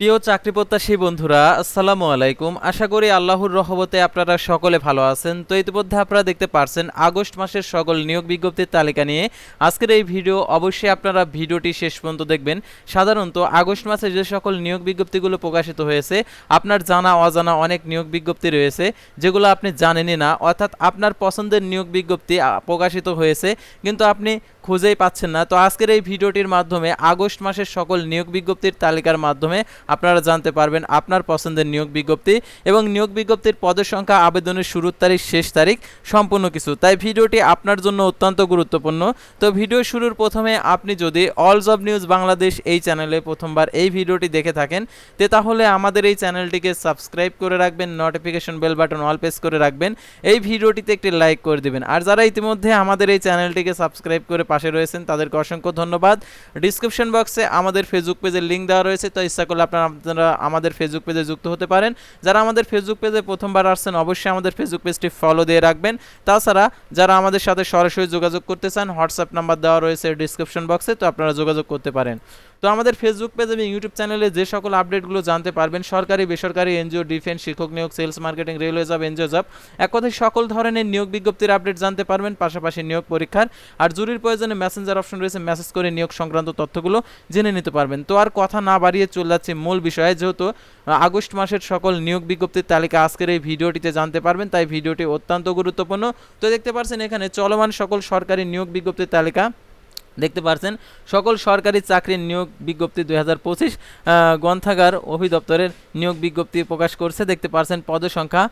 প্রিয় চাকরি প্রত্যাশী বন্ধুরা, আসসালামু আলাইকুম। আশা করি আল্লাহর রহমতে আপনারা সকলে ভালো আছেন। তো ইতিমধ্যে আপনারা দেখতে পারছেন, আগস্ট মাসের সকল নিয়োগ বিজ্ঞপ্তির তালিকা নিয়ে আজকের এই ভিডিও। অবশ্যই আপনারা ভিডিওটি শেষ পর্যন্ত দেখবেন। সাধারণত আগস্ট মাসে যে সকল নিয়োগ বিজ্ঞপ্তিগুলো প্রকাশিত হয়েছে, আপনার জানা অজানা অনেক নিয়োগ বিজ্ঞপ্তি রয়েছে, যেগুলো আপনি জানেনই না। অর্থাৎ আপনার পছন্দের নিয়োগ বিজ্ঞপ্তি প্রকাশিত হয়েছে, কিন্তু আপনি খুঁজেই পাচ্ছেন না। তো আজকের এই ভিডিওটির মাধ্যমে আগস্ট মাসের সকল নিয়োগ বিজ্ঞপ্তির তালিকার মাধ্যমে আপনারা জানতে পারবেন আপনার পছন্দের নিয়োগ বিজ্ঞপ্তি এবং নিয়োগ বিজ্ঞপ্তির পদের সংখ্যা, আবেদনের শুরুর তারিখ, শেষ তারিখ সম্পূর্ণ কিছু। তাই ভিডিওটি আপনার জন্য অত্যন্ত গুরুত্বপূর্ণ। তো ভিডিও শুরুর প্রথমে আপনি যদি অল জব নিউজ বাংলাদেশ এই চ্যানেলে প্রথমবার এই ভিডিওটি দেখে থাকেন, তে তাহলে আমাদের এই চ্যানেলটিকে সাবস্ক্রাইব করে রাখবেন notification bell button all press করে রাখবেন। এই ভিডিওটিতে একটি লাইক করে দিবেন। আর যারা ইতিমধ্যে আমাদের এই চ্যানেলটিকে সাবস্ক্রাইব করে পাশে রয়েছেন, তাদেরকে অসংখ্য ধন্যবাদ। ডিসক্রিপশন বক্সে আমাদের ফেসবুক পেজের লিঙ্ক দেওয়া রয়েছে, তো ইচ্ছা করলে আপনারা আপনারা আমাদের ফেসবুক পেজে যুক্ত হতে পারেন। যারা আমাদের ফেসবুক পেজে প্রথমবার আসছেন, অবশ্যই আমাদের ফেসবুক পেজটি ফলো দিয়ে রাখবেন। তাছাড়া যারা আমাদের সাথে সরাসরি যোগাযোগ করতে চান হোয়াটসঅ্যাপ নাম্বার দেওয়া রয়েছে ডিসক্রিপশন বক্সে তো আপনারা যোগাযোগ করতে পারেন। তো আমাদের ফেসবুক পেজ এবং ইউটিউব চ্যানেলে যে সকল আপডেটগুলো জানতে পারবেন, সরকারি, বেসরকারি এনজিও ডিফেন্স শিক্ষক নিয়োগ sales marketing railway job NGO job এক কথায় সকল ধরনের নিয়োগ বিজ্ঞপ্তির আপডেট জানতে পারবেন, পাশাপাশি নিয়োগ পরীক্ষার। আর জরুরি প্রয়োজনে মেসেঞ্জার অপশন রয়েছে মেসেজ করে নিয়োগ সংক্রান্ত তথ্যগুলো জেনে নিতে পারবেন। তো আর কথা না বাড়িয়ে চলে যাচ্ছে মূল বিষয়ে, যেহেতু আগস্ট মাসের সকল নিয়োগ বিজ্ঞপ্তির তালিকা আজকের এই ভিডিওটিতে জানতে পারবেন, তাই ভিডিওটি অত্যন্ত গুরুত্বপূর্ণ। তো দেখতে পাচ্ছেন এখানে চলমান সকল সরকারি নিয়োগ বিজ্ঞপ্তির তালিকা। দেখতে পাচ্ছেন সকল সরকারি চাকরির নিয়োগ বিজ্ঞপ্তি দুই হাজার পঁচিশ গ্রন্থাগার অভিদপ্তরের নিয়োগ বিজ্ঞপ্তি প্রকাশ করছে। দেখতে পাচ্ছেন পদের সংখ্যা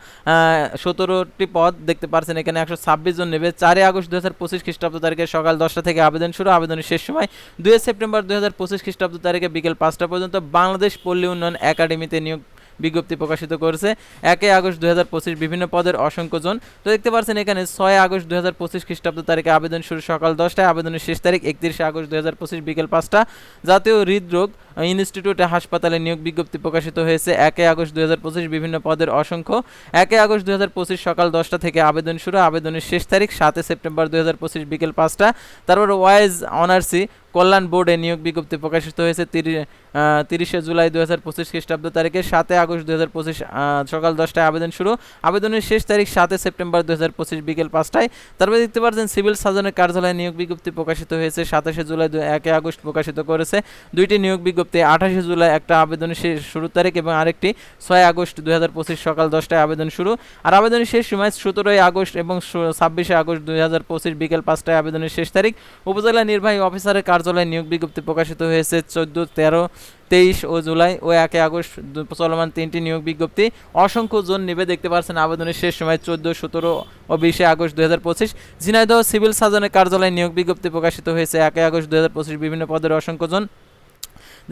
সতেরোটি পদ দেখতে পাচ্ছেন এখানে একশো ছাব্বিশ জন নেবে। চারই আগস্ট দু হাজার পঁচিশ খ্রিস্টাব্দ তারিখে সকাল দশটা থেকে আবেদন শুরু। আবেদনের শেষ সময় দুই সেপ্টেম্বর দুই হাজার পঁচিশ খ্রিস্টাব্দ তারিখে বিকেল পাঁচটা পর্যন্ত বাংলাদেশ পল্লী উন্নয়ন একাডেমিতে নিয়োগ বিজ্ঞপ্তি প্রকাশিত করেছে। একই আগস্ট দু হাজার পঁচিশ বিভিন্ন পদের অসংখ্য জন। তো দেখতে পাচ্ছেন এখানে ছয় আগস্ট দুই হাজার পঁচিশ খ্রিস্টাব্দ তারিখে আবেদন শুরু সকাল দশটায়, আবেদনের শেষ তারিখ একত্রিশে আগস্ট দুই হাজার পঁচিশ বিকেল পাঁচটা। জাতীয় হৃদরোগ ইনস্টিটিউটে হাসপাতালে নিয়োগ বিজ্ঞপ্তি প্রকাশিত হয়েছে। একই আগস্ট দুই পঁচিশ বিভিন্ন পদের অসংখ্য। একই আগস্ট দুই পঁচিশ সকাল দশটা থেকে আবেদন শুরু। আবেদনের শেষ তারিখ সাতই সেপ্টেম্বর দুই পঁচিশ বিকেল পাঁচটা। তারপর ওয়াইজ অনার্সি কল্যাণ বোর্ডে নিয়োগ বিজ্ঞপ্তি প্রকাশিত হয়েছে তিরিশে জুলাই দু হাজার পঁচিশ খ্রিস্টাব্দ তারিখে সাতই আগস্ট দু হাজার পঁচিশ সকাল দশটায় আবেদন শুরু। আবেদনের শেষ তারিখ সাতে সেপ্টেম্বর দু হাজার পঁচিশ বিকেল পাঁচটায়। তারপরে দেখতে পাচ্ছেন সিভিল সার্জনের কার্যালয়ে নিয়োগ বিজ্ঞপ্তি প্রকাশিত হয়েছে, সাতাশে জুলাই দু- একই আগস্ট প্রকাশিত করেছে। দুইটি নিয়োগ বিজ্ঞপ্তি আঠাশে জুলাই একটা আবেদনের শেষ শুরুর তারিখ এবং আরেকটি ছয় আগস্ট দুই হাজার পঁচিশ সকাল দশটায় আবেদন শুরু। আর আবেদনের শেষ সময় সতেরোই আগস্ট এবং ছাব্বিশে আগস্ট দুই হাজার পঁচিশ বিকেল পাঁচটায় আবেদনের শেষ তারিখ। উপজেলা নির্বাহী অফিসারের কার্যালয়ে নিয়োগ বিজ্ঞপ্তি প্রকাশিত হয়েছে চোদ্দ, তেরো, তেইশ ও জুলাই ও একে আগস্ট চলমান তিনটি নিয়োগ বিজ্ঞপ্তি। অসংখ্য জন নেবে দেখতে পাচ্ছেন আবেদনের শেষ সময় চোদ্দ, সতেরো ও বিশে আগস্ট দু হাজার পঁচিশ। ঝিনাইদহ সিভিল সার্জনের কার্যালয়ে নিয়োগ বিজ্ঞপ্তি প্রকাশিত হয়েছে একে আগস্ট দু হাজার পঁচিশ বিভিন্ন পদের অসংখ্য জন।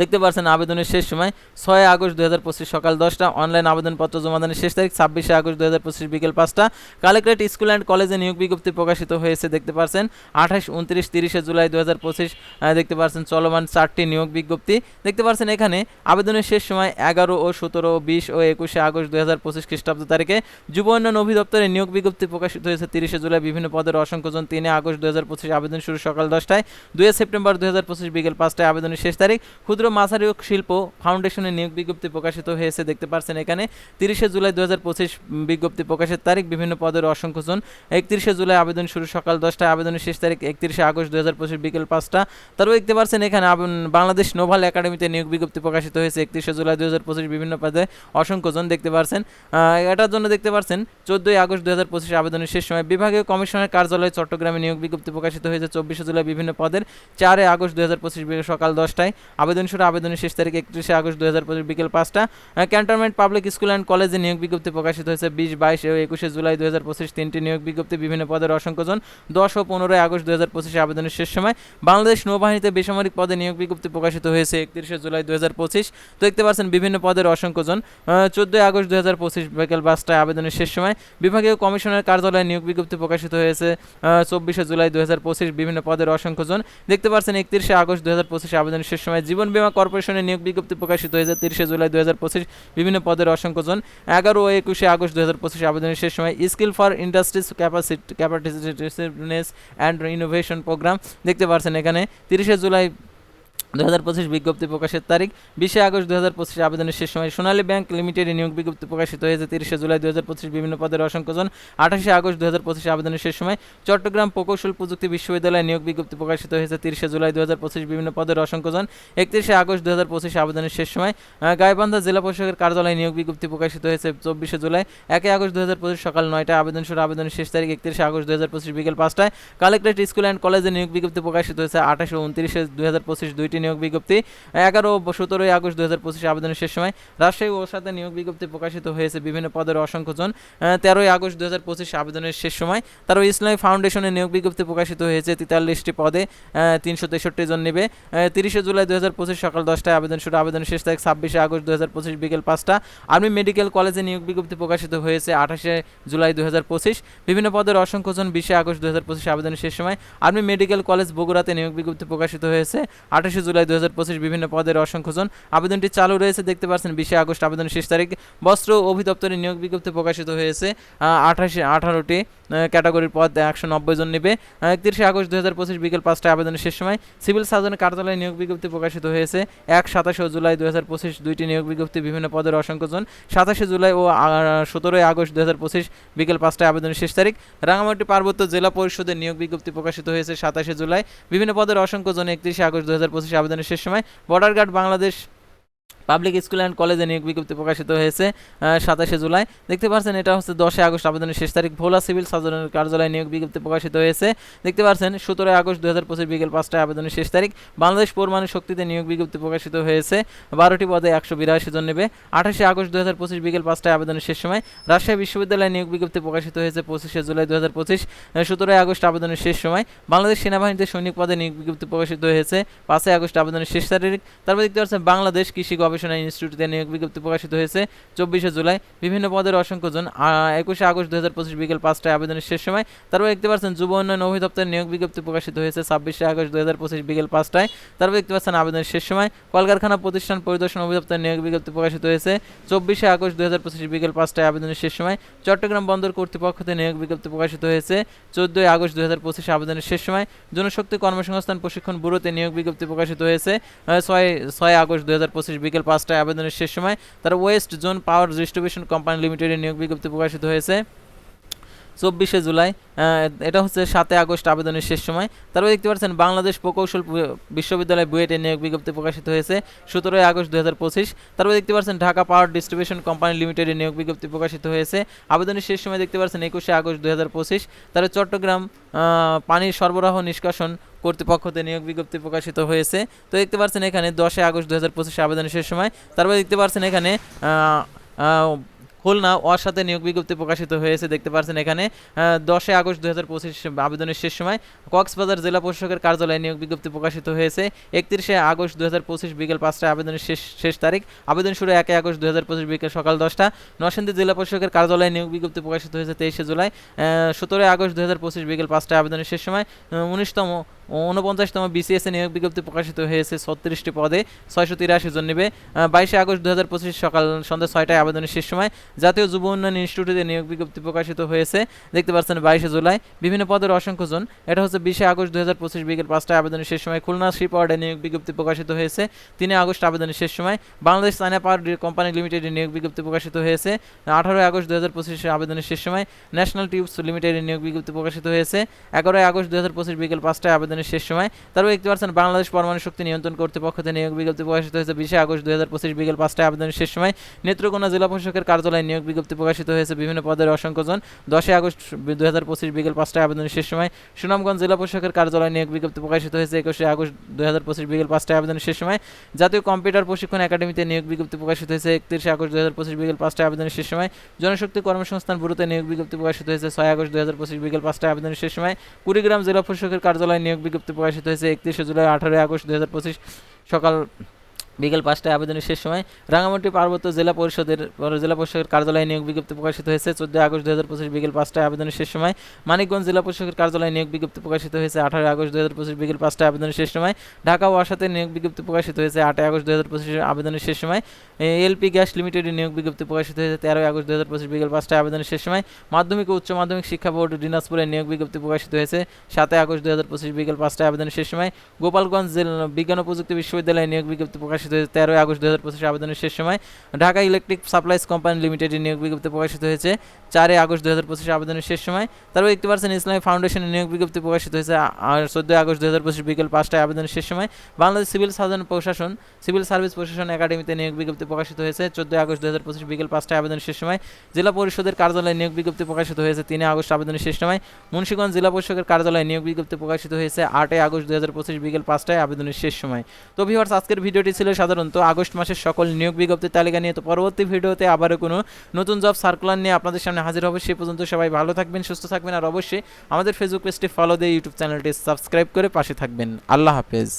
দেখতে পাচ্ছেন আবেদনের শেষ সময় ছয় আগস্ট দুই হাজার পঁচিশ সকাল দশটা। অনলাইন আবেদনপত্র জমাদানের শেষ তারিখ ছাব্বিশে আগস্ট হাজার পঁচিশ বিকেল পাঁচটা। কালেক্টরেট স্কুল অ্যান্ড কলেজে নিয়োগ বিজ্ঞপ্তি প্রকাশিত হয়েছে, দেখতে পাচ্ছেন আঠাশ, উনত্রিশ, তিরিশে জুলাই দু পঁচিশ দেখতে পাচ্ছেন চলমান চারটি নিয়োগ বিজ্ঞপ্তি। দেখতে পাচ্ছেন এখানে আবেদনের শেষ সময় এগারো ও সতেরো, বিশ ও একুশে আগস্ট দুই হাজার পঁচিশ খ্রিস্টাব্দ তারিখে যুব উন্নয়ন অধিদপ্তরে নিয়োগ বিজ্ঞপ্তি প্রকাশিত হয়েছে, তিরিশে জুলাই বিভিন্ন পদের অসংখ্য জন। তিনে আগস্ট হাজার পঁচিশ আবেদন শুরু সকাল দশটায়। দুই সেপ্টেম্বর দুই হাজার পঁচিশ বিকেল পাঁচটায় আবেদনের শেষ তারিখ। ক্ষুদ্র মাঝারি শিল্প ফাউন্ডেশনের নিয়োগ বিজ্ঞপ্তি প্রকাশিত হয়েছে। দেখতে পাচ্ছেন এখানে তিরিশে জুলাই দু হাজার পঁচিশ বিজ্ঞপ্তি প্রকাশের তারিখ। বিভিন্ন পদের অসংখ্য জন। একত্রিশে জুলাই আবেদন শুরু সকাল দশটায়। আবেদনের শেষ তারিখ একত্রিশে আগস্ট দু হাজার পঁচিশ বিকেল পাঁচটা। তারপর দেখতে পাচ্ছেন এখানে বাংলাদেশ নোভাল একাডেমিতে নিয়োগ বিজ্ঞপ্তি প্রকাশিত হয়েছে। একত্রিশে জুলাই দু হাজার পঁচিশ বিভিন্ন পদে অসংখ্য জন দেখতে পাচ্ছেন এটার জন্য দেখতে পাচ্ছেন চোদ্দোই আগস্ট দু হাজার পঁচিশ আবেদনের শেষ সময়। বিভাগীয় কমিশনের কার্যালয় চট্টগ্রামে নিয়োগ বিজ্ঞপ্তি প্রকাশিত হয়েছে। চব্বিশে জুলাই বিভিন্ন পদের। চারে আগস্ট দু হাজার পঁচিশ সকাল দশটায়। আবেদন শুরু আবেদনের শেষ তারিখ একত্রিশে আগস্ট দু হাজার পঁচিশ বিকেল পাঁচটা। ক্যান্টনমেন্ট পাবলিক স্কুল অ্যান্ড কলেজে নিয়োগ বিজ্ঞপ্তি প্রকাশিত হয়েছে বিশ, বাইশ ও একুশে জুলাই দু হাজার পঁচিশ তিনটি নিয়োগ বিজ্ঞপ্তি বিভিন্ন পদের অসংখ্য জন। দশ ও পনেরোই আগস্ট দু হাজার পঁচিশে আবেদনের শেষ সময়। বাংলাদেশ নৌবাহিনীতে বেসামরিক পদে নিয়োগ বিজ্ঞপ্তি প্রকাশিত হয়েছে একত্রিশে জুলাই দু হাজার পঁচিশ দেখতে পাচ্ছেন বিভিন্ন পদের অসংখ্য জন। চোদ্দোই আগস্ট দু হাজার পঁচিশ বিকেল পাঁচটায় আবেদনের শেষ সময়। বিভাগীয় কমিশনের কার্যালয়ে নিয়োগ বিজ্ঞপ্তি প্রকাশিত হয়েছে চব্বিশে জুলাই দু হাজার পঁচিশ বিভিন্ন পদের অসংখ্য জন। দেখতে পাচ্ছেন একত্রিশে আগস্ট দু হাজার পঁচিশে আবেদনের শেষ সময়। জীবন বীমা কর্পোরেশনের নিয়োগ বিজ্ঞপ্তি প্রকাশিত হয়েছে তিরিশে জুলাই দু হাজার পঁচিশ বিভিন্ন পদের অসংখ্য জন এগারো ও একুশে আগস্ট দু হাজার পঁচিশে আবেদনের শেষ সময় skill for industries capacity capacitiveness and innovation programme দেখতে পারছেন এখানে। তিরিশে জুলাই দু হাজার পঁচিশ বিজ্ঞপ্তি প্রকাশের তারিখ বিশে আগস্ট দু পঁচিশ আবেদনের শেষ সময় সোনালী ব্যাংক লিমিটেডে নিয়োগ বিজ্ঞপ্তি প্রকাশিত হয়েছে তিরিশে জুলাই দু পঁচিশ বিভিন্ন পদের অসংখ্যজন। আঠাশে আগস্ট দু হাজার পঁচিশ আবেদনের শেষ সময় চট্টগ্রাম প্রকৌশল প্রযুক্তি বিশ্ববিদ্যালয়ে নিয়োগ বিজ্ঞপ্তি প্রকাশিত হয়েছে তিরিশে জুলাই দু হাজার পঁচিশ বিভিন্ন পদের অসংখ্যজন। একত্রিশে আগস্ট দু পঁচিশ আবেদনের শেষ সময় গাইবান্ধা জেলা প্রশাসকের কার্যালয়ে নিয়োগ বিজ্ঞপ্তি প্রকাশিত হয়েছে চব্বিশে জুলাই, একে আগস্ট দু পঁচিশ সকাল নয়টা আবেদন শুরু। আবেদনের শেষ তারিখ একত্রিশে আগস্ট দু পঁচিশ বিকেল পাঁচটায়। কালেক্টরেট স্কুল অ্যান্ড কলেজে নিয়োগ বিজ্ঞপ্তি প্রকাশিত হয়েছে আঠাশে উনত্রিশে দু হাজার পঁচিশ দুইটি নিয়োগ বিজ্ঞপ্তি। এগারো সতেরোই আগস্ট দু হাজার পঁচিশ আবেদনের শেষ সময় রাজশাহী ও সাথে নিয়োগ বিজ্ঞপ্তি প্রকাশিত হয়েছে বিভিন্ন পদের অসংখ্য জন তেরোই আগস্ট দু হাজার পঁচিশ আবেদনের শেষ সময় তারও ইসলামী ফাউন্ডেশনের নিয়োগ বিজ্ঞপ্তি প্রকাশিত হয়েছে। তেতাল্লিশটি পদে তিনশো তেষট্টি জন নেবে। তিরিশে জুলাই দু হাজার পঁচিশ সকাল দশটায় আবেদন শুরু। আবেদনের শেষ তারিখ ছাব্বিশে আগস্ট দু হাজার পঁচিশ বিকেল পাঁচটা। আর্মি মেডিকেল কলেজে নিয়োগ বিজ্ঞপ্তি প্রকাশিত হয়েছে আঠাশে জুলাই দু হাজার পঁচিশ। বিভিন্ন পদের অসংখ্য জন বিশে আগস্ট দু হাজার পঁচিশ আবেদনের শেষ সময় আর্মি মেডিকেল কলেজ বগুড়াতে নিয়োগ বিজ্ঞপ্তি প্রকাশিত হয়েছে। আঠাশে জুলাই দু হাজার পঁচিশ বিভিন্ন পদের অসংখ্য জন আবেদনটি চালু রয়েছে। দেখতে পাচ্ছেন, বিশে আগস্ট আবেদনের শেষ তারিখ। বস্ত্র অভিদপ্তরে নিয়োগ বিজ্ঞপ্তি প্রকাশিত হয়েছে। আঠাশে, আঠারোটি ক্যাটাগরির পদ একশো নব্বই জন নেবে। একত্রিশে আগস্ট দু হাজার পঁচিশ বিকেল পাঁচটা আবেদনের শেষ সময় সিভিল সার্জনের কার্যালয়ে নিয়োগ বিজ্ঞপ্তি প্রকাশিত হয়েছে। এক, সাতাশে জুলাই দু হাজার পঁচিশ দুইটি নিয়োগ বিজ্ঞপ্তি বিভিন্ন পদের অসংখ্য জন সাতাশে জুলাই ও সতেরোই আগস্ট দু হাজার পঁচিশ বিকেল পাঁচটায় আবেদনের শেষ তারিখ। রাঙামাটি পার্বত্য জেলা পরিষদের নিয়োগ বিজ্ঞপ্তি প্রকাশিত হয়েছে সাতাশে জুলাই। বিভিন্ন পদের অসংখ্য জন একত্রিশে আগস্ট দু হাজার পঁচিশ আবেদনের শেষ সময় border guard Bangladesh public school and কলেজে নিয়োগ বিজ্ঞপ্তি প্রকাশিত হয়েছে সাতাশে জুলাই। দেখতে পাচ্ছেন, এটা হচ্ছে দশই আগস্ট আবেদনের শেষ তারিখ। ভোলা সিভিল সার্জনের কার্যালয়ে নিয়োগ বিজ্ঞপ্তি প্রকাশিত হয়েছে। দেখতে পাচ্ছেন, সতেরোই আগস্ট দু হাজার পঁচিশ বিকেল পাঁচটায় আবেদনের শেষ তারিখ। বাংলাদেশ পরমাণু শক্তিতে নিয়োগ বিজ্ঞপ্তি প্রকাশিত হয়েছে। বারোটি পদে একশো বিরাশি জন নেবে। আঠাশে আগস্ট দু হাজার পঁচিশ বিকেল পাঁচটায় আবেদনের শেষ সময়। রাজশাহী বিশ্ববিদ্যালয়ে নিয়োগ বিজ্ঞপ্তি প্রকাশিত হয়েছে পঁচিশে জুলাই দু হাজার পঁচিশ সতেরোই আগস্ট আবেদনের শেষ সময়। বাংলাদেশ সেনাবাহিনীতে সৈনিক পদে নিয়োগ বিজ্ঞপ্তি প্রকাশিত হয়েছে। পাঁচই আগস্ট আবেদনের শেষ তারিখ। তারপর দেখতে পাচ্ছেন, বাংলাদেশ কৃষি গবেষণা ইনস্টিটিউটে নিয়োগ বিজ্ঞপ্তি প্রকাশিত হয়েছে। চব্বিশে জুলাই বিভিন্ন পদের অসংখ্য জন একুশে আগস্ট দু হাজার পঁচিশ বিকেল পাঁচটায় আবেদনের শেষ সময়। তারপর দেখতে পাচ্ছেন, যুব উন্নয়ন অধিদপ্তরের নিয়োগ বিজ্ঞপ্তি প্রকাশিত হয়েছে ছাব্বিশে আগস্ট দু হাজার পঁচিশ বিকেল পাঁচটায়। তারপর দেখতে পাচ্ছেন, আবেদনের শেষ সময়। কলকারখানা প্রতিষ্ঠান পরিদর্শন অধিদপ্তরের নিয়োগ বিজ্ঞপ্তি প্রকাশিত হয়েছে চব্বিশে আগস্ট দু হাজার পঁচিশ বিকেল পাঁচটায় আবেদনের শেষ সময়। চট্টগ্রাম বন্দর কর্তৃপক্ষতে নিয়োগ বিজ্ঞপ্তি প্রকাশিত হয়েছে চোদ্দই আগস্ট দু হাজার পঁচিশে আবেদনের শেষ সময়। জনশক্তি কর্মসংস্থান প্রশিক্ষণ ব্যুরোতে নিয়োগ বিজ্ঞপ্তি প্রকাশিত হয়েছে ছয় ছয় আগস্ট দু হাজার পঁচিশ বিকেল পাঁচটায় আবেদনের শেষ সময়। তার west zone power distribution company লিমিটেডের নিয়োগ বিজ্ঞপ্তি প্রকাশিত হয়েছে। চব্বিশে জুলাই এটা হচ্ছে সাতই আগস্ট আবেদনের শেষ সময়। তারপর দেখতে পাচ্ছেন, বাংলাদেশ প্রকৌশল বিশ্ববিদ্যালয় বুয়েটের নিয়োগ বিজ্ঞপ্তি প্রকাশিত হয়েছে সতেরোই আগস্ট দু হাজার পঁচিশ। তারপর দেখতে পাচ্ছেন, ঢাকা পাওয়ার ডিস্ট্রিবিউশন কোম্পানি লিমিটেডের নিয়োগ বিজ্ঞপ্তি প্রকাশিত হয়েছে। আবেদনের শেষ সময় দেখতে পাচ্ছেন, একুশে আগস্ট দু হাজার পঁচিশ। তারপর চট্টগ্রাম পানির সরবরাহ নিষ্কাশন কর্তৃপক্ষতে নিয়োগ বিজ্ঞপ্তি প্রকাশিত হয়েছে। তো দেখতে পাচ্ছেন এখানে দশই আগস্ট দু হাজার পঁচিশে আবেদনের শেষ সময়। তারপর দেখতে পাচ্ছেন এখানে খুলনা ওর সাথে নিয়োগ বিজ্ঞপ্তি প্রকাশিত হয়েছে। দেখতে পাচ্ছেন এখানে দশই আগস্ট দু হাজার পঁচিশ আবেদনের শেষ সময় কক্সবাজার জেলা প্রশাসকের কার্যালয়ে নিয়োগ বিজ্ঞপ্তি প্রকাশিত হয়েছে। একত্রিশে আগস্ট দু হাজার পঁচিশ বিকেল পাঁচটায় আবেদনের শেষ শেষ তারিখ। আবেদন শুরু একই আগস্ট দু হাজার পঁচিশ বিকেল সকাল দশটা। নরসিংদী জেলা প্রশাসকের কার্যালয়ে নিয়োগ বিজ্ঞপ্তি প্রকাশিত হয়েছে তেইশে জুলাই। সতেরোই আগস্ট দু হাজার পঁচিশ বিকেল পাঁচটায় আবেদনের শেষ সময়। উনিশতম উনপঞ্চাশতম বিসিএসএ নিয়োগ বিজ্ঞপ্তি প্রকাশিত হয়েছে ছত্রিশটি পদে, ছয়শো তিরাশি জন নেবে। বাইশে আগস্ট দু হাজার পঁচিশ সকাল সন্ধ্যা ছয়টায় আবেদনের শেষ সময় জাতীয় যুব উন্নয়ন ইনস্টিটিউটে নিয়োগ বিজ্ঞপ্তি প্রকাশিত হয়েছে। দেখতে পাচ্ছেন বাইশে জুলাই, বিভিন্ন পদের অসংখ্য জন। এটা হচ্ছে বিশে আগস্ট দু হাজার পঁচিশ বিকেল পাঁচটায় আবেদনের শেষ সময়। খুলনা শিপ ওয়ার্ডে নিয়োগ বিজ্ঞপ্তি প্রকাশিত হয়েছে। তিনে আগস্ট আবেদনের শেষ সময়। বাংলাদেশ চায়না পাওয়ার কোম্পানি লিমিটেডের নিয়োগ বিজ্ঞপ্তি প্রকাশিত হয়েছে। আঠারোই আগস্ট দু হাজার পঁচিশে আবেদনের শেষ সময় ন্যাশনাল টিউবস লিমিটেডের নিয়োগ বিজ্ঞপ্তি প্রকাশিত হয়েছে। এগারোই আগস্ট দু হাজার পঁচিশ বিকেল পাঁচটায় আবেদনের শেষ সময়। তারপর দেখতে পাচ্ছেন, বাংলাদেশ পরমাণু শক্তি নিয়ন্ত্রণ কর্তৃপক্ষ থেকে নিয়োগ বিজ্ঞপ্তি প্রকাশিত হয়েছে বিশে আগস্ট দুই হাজার পঁচিশ বিকেল পাঁচটায় আবেদনের শেষ সময়। নেত্রকোনা জেলা প্রশাসকের কার্যালয়ে নিয়োগ বিজ্ঞপ্তি প্রকাশিত হয়েছে বিভিন্ন পদের অসংখ্য জন দশই আগস্ট দুই হাজার পঁচিশ বিকেল পাঁচটায় আবেদনের শেষ সময়। সুনামগঞ্জ জেলা প্রশাসকের কার্যালয়ে নিয়োগ বিজ্ঞপ্তি প্রকাশিত হয়েছে একুশে আগস্ট দুই হাজার পঁচিশ বিকেল পাঁচটায় আবেদনের শেষ সময়। জাতীয় কম্পিউটার প্রশিক্ষণ একাডেমিতে নিয়োগ বিজ্ঞপ্তি প্রকাশিত হয়েছে একত্রিশে আগস্ট দুই হাজার পঁচিশ বিকেল পাঁচটায় আবেদনের শেষ সময়। জনশক্তি কর্মসংস্থান ব্যুরোতে নিয়োগ বিজ্ঞপ্তি প্রকাশিত হয়েছে ছয় আগস্ট দুই হাজার পঁচিশ বিকেল পাঁচটায় আবেদনের শেষ সময়। কুড়িগ্রাম জেলা প্রশাসকের কার্যালয়ে নিয়োগ বিজ্ঞপ্তি প্রকাশিত হয়েছে একত্রিশে জুলাই আঠারোই আগস্ট দু সকাল বিকেল পাঁচটায় আবেদনের শেষ সময় রাঙামাটি পার্বত্য জেলা পরিষদের জেলা পরিষদের কার্যালয়ে নিয়োগ বিজ্ঞপ্তি প্রকাশিত হয়েছে। চোদ্দই আগস্ট দু হাজার পঁচিশ বিকেল পাঁচটায় আবেদনের শেষ সময় মানিকগঞ্জ জেলা পরিষদের কার্যালয়ে নিয়োগ বিজ্ঞপ্তি প্রকাশিত হয়েছে। আঠারোই আগস্ট দু হাজার পঁচিশ বিকেল পাঁচটায় আবেদনের শেষ সময় ঢাকা ওয়াসাতে নিয়োগ বিজ্ঞপ্তি প্রকাশিত হয়েছে। আটই আগস্ট দু হাজার পঁচিশের আবেদনের শেষ সময় এলপি গ্যাস লিমিটেডের নিয়োগ বিজ্ঞপ্তি প্রকাশিত হয়েছে। তেরোই আগস্ট দু হাজার পঁচিশ বিকেল পাঁচটায় আবেদনের শেষ সময় মাধ্যমিক ও উচ্চ মাধ্যমিক শিক্ষা বোর্ড দিনাজপুরের নিয়োগ বিজ্ঞপ্তি প্রকাশিত হয়েছে। সাতই আগস্ট দু হাজার পঁচিশ বিকেল পাঁচটায় আবেদনের শেষ সময় গোপালগঞ্জ জেলা বিজ্ঞান ও প্রযুক্তি বিশ্ববিদ্যালয়ে নিয়োগ বিজ্ঞপ্তি প্রকাশিত হয়েছে তেরোই আগস্ট দু হাজার পঁচিশ আবেদনের শেষ সময় ঢাকা ইলেকট্রিক সাপ্লাইজ কোম্পানি লিমিটেডের নিয়োগ বিজ্ঞপ্তি প্রকাশিত হয়েছে। চারই আগস্ট দু হাজার পঁচিশ আবেদনের শেষ সময়। তারপর দেখতে পাচ্ছেন ইসলামী ফাউন্ডেশনের নিয়োগ বিজ্ঞপ্তি প্রকাশিত হয়েছে চোদ্দই আগস্ট দু হাজার পঁচিশ বিকেল পাঁচটায় আবেদনের শেষ সময়। বাংলাদেশ সিভিল সার্জন প্রশাসন, সিভিল সার্ভিস প্রশাসন একাডেমিতে নিয়োগ বিজ্ঞপ্তি প্রকাশিত হয়েছে, চোদ্দই আগস্ট দু হাজার পঁচিশ বিকেল পাঁচটায় আবেদনের শেষ সময়। জেলা পরিষদের কার্যালয়ে নিয়োগ বিজ্ঞপ্তি প্রকাশিত হয়েছে তিন আগস্ট আবেদনের শেষ সময়। মুন্সিগঞ্জ জেলা পরিষদের কার্যালয়ে নিয়োগ বিজ্ঞপ্তি প্রকাশিত হয়েছে, আটই আগস্ট দু হাজার পঁচিশ বিকেল পাঁচটায় আবেদনের শেষ সময়। তো ভিউয়ার্স আজকের ভিডিওটি ছিল সাধারণত আগস্ট মাসের সকল নিয়োগ বিজ্ঞপ্তির তালিকা নিয়ে। তো পরবর্তী ভিডিওতে আবারও কোনো নতুন জব সার্কুলার নিয়ে আপনাদের সামনে হাজির হবে। সে পর্যন্ত সবাই ভালো থাকবেন, সুস্থ থাকবেন আর অবশ্যই আমাদের ফেসবুক পেজটি ফলো দিয়ে ইউটিউব চ্যানেলটি সাবস্ক্রাইব করে পাশে থাকবেন। আল্লাহ হাফেজ।